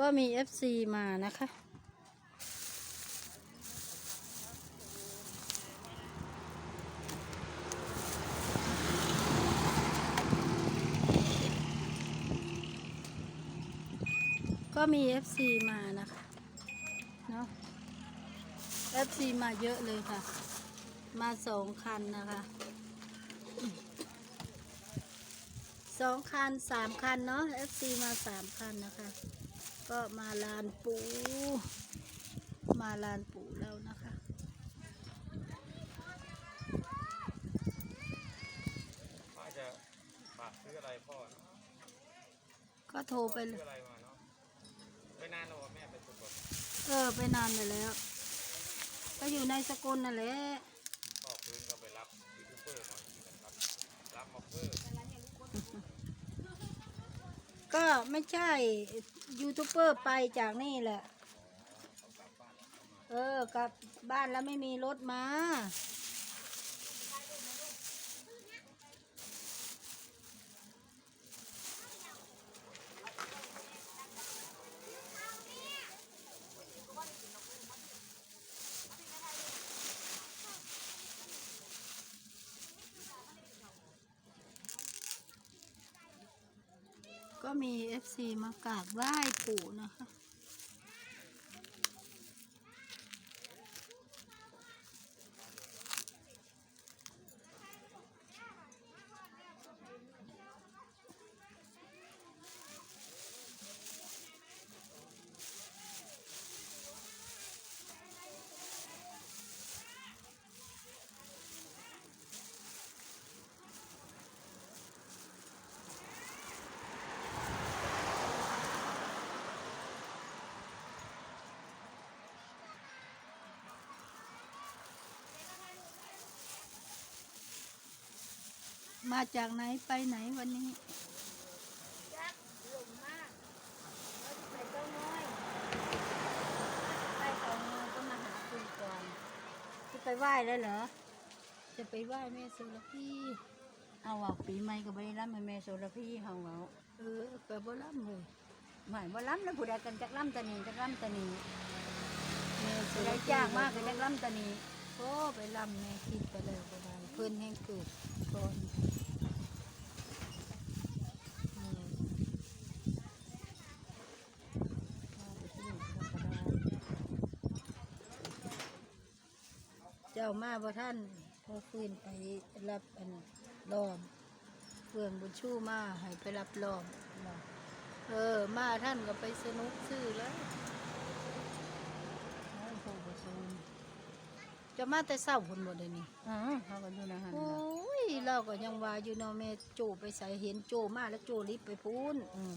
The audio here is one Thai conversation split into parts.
ก็มี FC มานะคะ ก็มี FC มานะคะเนาะ FC มาเยอะเลยค่ะ มาสองคันนะคะสองคันสามคันเนาะ FC มาสามคันนะคะ ก็มาลานปู มาลานปูแล้วนะคะ ป้าจะฝากซื้ออะไรพ่อเนอะก็โทรไปเลซื้ยออะไรมาเนาะไม่นานแล้วว่าแม่ไปสกลเออ ไปนานไปแล้ว ก็อยู่ในสกลนั่นแหละพ่อพื้นก็ไปรับยูทูบเบอร์มาอีกนะครับรับมาเพิ่ม ก็ไม่ใช่ยูทูบเบอร์ไปจากนี่แหละ เออกลับบ้านแล้วไม่มีรถมา ก็มี FC มากราบไหว้ปู่นะคะ มาจากไหนไปไหนวันนี้ยักษ์หลงมากแล้วไปเจ้าน้อยไปเจ้าน้อยก็มาหาคุณก่อนจะไปไหว้แล้วเหรอ จะไปไหว้แม่โซลพี่เอาอะปีใหม่ก็ไปรับแม่แม่โซลพี่เฮาเอาเออไปบ่รับเลยหมายบ่รับแล้วผู้ใดกันจักล่ำตะนีจักล่ำตะนีแม่โซลได้จ้างมากก็จักล่ำตะนี โอ้ไปลำแม่คิดไปเลยก็ได้เพิ่อนแห่งเกิดก่อนเจ้ามาบ่ท่านพอคืนไปรับอันล้อมเพื่อนบุญชูมาให้ไปรับล้อมเออ มาท่านก็ไปสนุกซื้อแล้วโอ้โหบ่ซูน จะมาแต่เศร้าคนบ่ได้นี่อ๋อเขาก็อยู่นะฮะโอ้ยเราก็ยังว่าอยู่เนาะแม่โจไปใส่เห็นโจมาแล้วโจรีบไปพูนอืม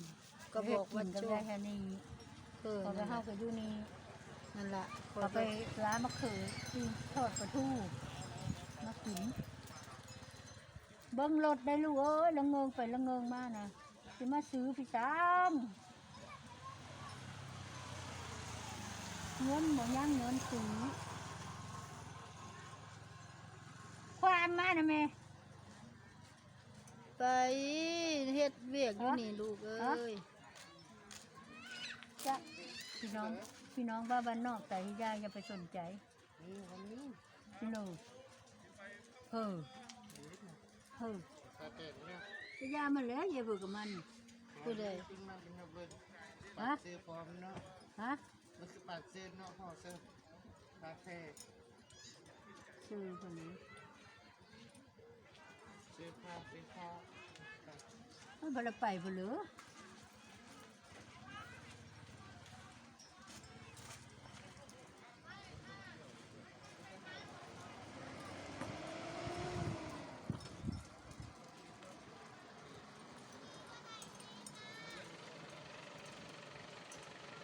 ก็บอกว่าเฮ็ดโจกินก็ได้แค่นี้เออเขาก็นั่นเข้าล่ะก็อยู่นี่นั่นล่ะเขาไปร้านมะเขือที่ทอดปลาทูมากินเบิ้งรถได้ลูกเอ้ยละเงิงไปละเงิงมานะจะมาซื้อพี่ตามเงินหมดยังเงินซื้ามมานะแม่ ไปเฮ็ดเวียกอยู่นี่ลูกเอ้ยจะพี่น้อง พี่น้องบ้าบ้านนอกแต่ที่ยายอย่าไปสนใจพี่ลูกเฮ้อเฮ้อจะยามันแล้วอย่าเบื่อกับมันผู้ใดฮะซื้อพร้อมเนาะฮะมันคือปากเส้นเนาะห่อเส้นคาเฟ่ชื่อคนนี้ซื้อผ้าซื้อผ้า มันบลไปบ่เหลือ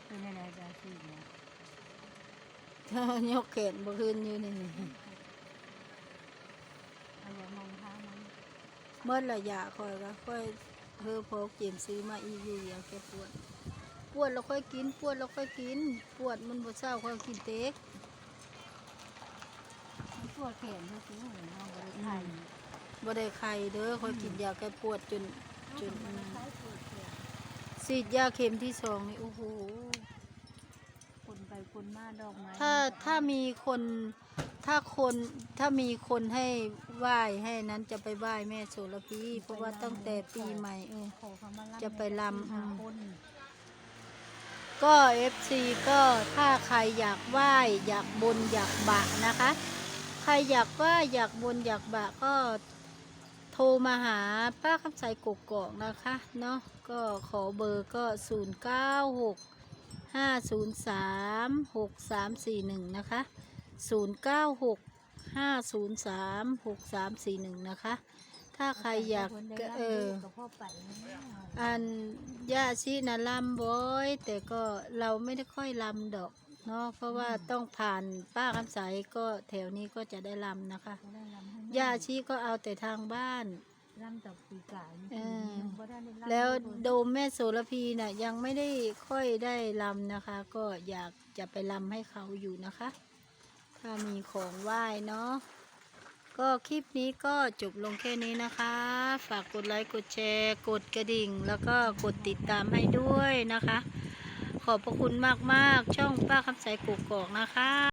เป็นอะไรจ้าชื่อเนี่ยยกแขนบ่คืนอยู่นี่ เอาอย่ามองท้ามัน เมื่อระยะคอยก็ค่อยเฮอพอเกมซื้อมาอีอยู่อยาแกปวด ปวดแล้วค่อยกิน ปวดแล้วค่อยกิน ปวดมันบ่เศร้าค่อยกินเต็กมันปวดแขนก็คือเหมือนน้องบริไทยบ่ได้ไข้เด้อค่อยกินยาแก้ปวดจนจนอันนั้นคล้ายปวดแขนฉีดยาเข็มที่สองนี่โอ้โหคนมาดอกไม้ถ้าถ้ามีคน ถ้าคนถ้ามีคนให้ไหว้ให้นั้นจะไปไหว้แม่โสระพีเพราะว่าตั้งแต่ปีใหม่เออ ขอเขามาลำจะไปลำหาอืมคน ก็เอฟซีก็ถ้าใครอยากไหว้อยากบนอยากบะนะคะ ใครอยากไหว้อยากบนอยากบะก็โทรมาหาป้าคำใสกกอกนะคะเนาะก็ขอเบอร์ก็ 0 9 6 5 0 3 6 3 4 1 นะคะ 0 9 6 5 0 3 6 3 4 1 นะคะ ถ้าใครอยากคนได้เออลำกับพ่อไปเนี่ยอันย่าชีนะลำบ่อยแต่ก็เราไม่ได้ค่อยลำดอกเนาะเพราะว่าต้องผ่านป้าคำใสก็แถวนี้ก็จะได้ลำนะคะจะได้ลำให้แม่ย่าชีก็เอาแต่ทางบ้านลำจากปีกายเออยังบ่ได้ลำแล้วให้คนโดมแม่โสระพีน่ะยังไม่ได้ค่อยได้ลำนะคะ ก็อยากจะไปลำให้เขาอยู่นะคะ ถ้ามีของไหว้เนาะก็คลิปนี้ก็จบลงแค่นี้นะคะ ฝากกดไลค์กดแชร์ กดกระดิ่ง แล้วก็กดติดตามให้ด้วยนะคะ ขอบพระคุณมากๆ ช่องป้าคำใสกุกกอกนะคะ